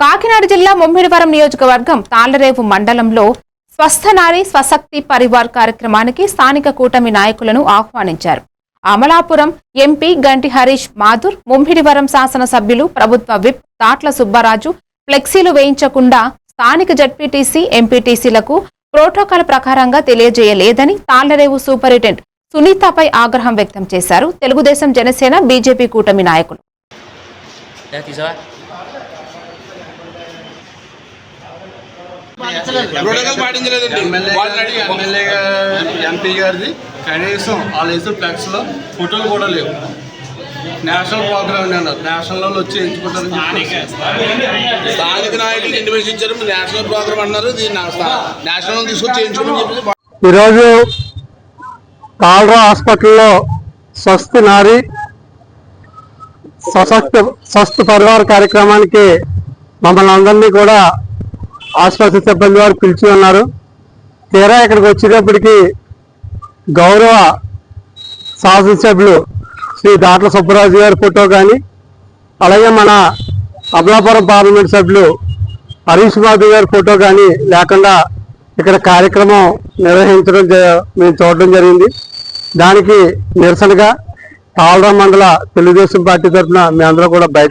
కాకినాడ జిల్లా ముమ్మిడివరం నియోజకవర్గం తాళ్ళరేవు మండలంలో స్వస్థ నారీ స్వశక్తి పరివార్ కార్యక్రమానికి స్థానిక కూటమి నాయకులను ఆహ్వానించారు. అమలాపురం ఎంపీ గంటి హరీష్ మాధుర్ ముమ్మిడివరం శాసనసభ్యులు ప్రభుత్వ విప్ తాట్ల సుబ్బరాజు ఫ్లెక్సీలు వేయించకుండా స్థానిక జడ్పీటీసీ ఎంపీటీసీలకు ప్రోటోకాల్ ప్రకారంగా తెలియజేయలేదని తాళ్ళరేవు సూపరింటెండెంట్ సునీతపై ఆగ్రహం వ్యక్తం చేశారు. తెలుగుదేశం జనసేన బీజేపీ కూటమి నాయకులు. ప్రోటోకాల్ పాటించలేదండి. వాళ్ళని ఎమ్మెల్యే ఎంపీ గారిది. కనీసం వాళ్ళు వేసిన ఫ్లెక్స్లో ఫోటోలు కూడా లేవు. నేషనల్ ప్రోగ్రామ్ అని అన్నారు. నేషనల్ వచ్చి ఎంచుకుంటారని చెప్పి స్థానిక నాయకులు మీరు నేషనల్ ప్రోగ్రామ్ అన్నారు. దీన్ని నేషనల్ తీసుకొచ్చి చేయించుకోమని చెప్పేసి ఈరోజు కాల్రా హాస్పిటల్లో స్వస్తి నారి సశక్త స్వస్థ పరివార కార్యక్రమానికి మమ్మల్ని అందరినీ కూడా ఆసుపత్రి సిబ్బంది వారు పిలిచి ఉన్నారు తీరా ఇక్కడికి వచ్చేటప్పటికి గౌరవ శాసనసభ్యులు శ్రీ దాట్ల సుబ్బరాజు గారి ఫోటో కానీ అలాగే మన అమలాపురం పార్లమెంట్ సభ్యులు హరీష్ బాబు గారి ఫోటో కానీ లేకుండా ఇక్కడ కార్యక్రమం నిర్వహించడం జ- మేము చూడడం జరిగింది. దానికి నిరసనగా తాళరా మండల తెలుగుదేశం పార్టీ తరఫున మేమందరం కూడా బయట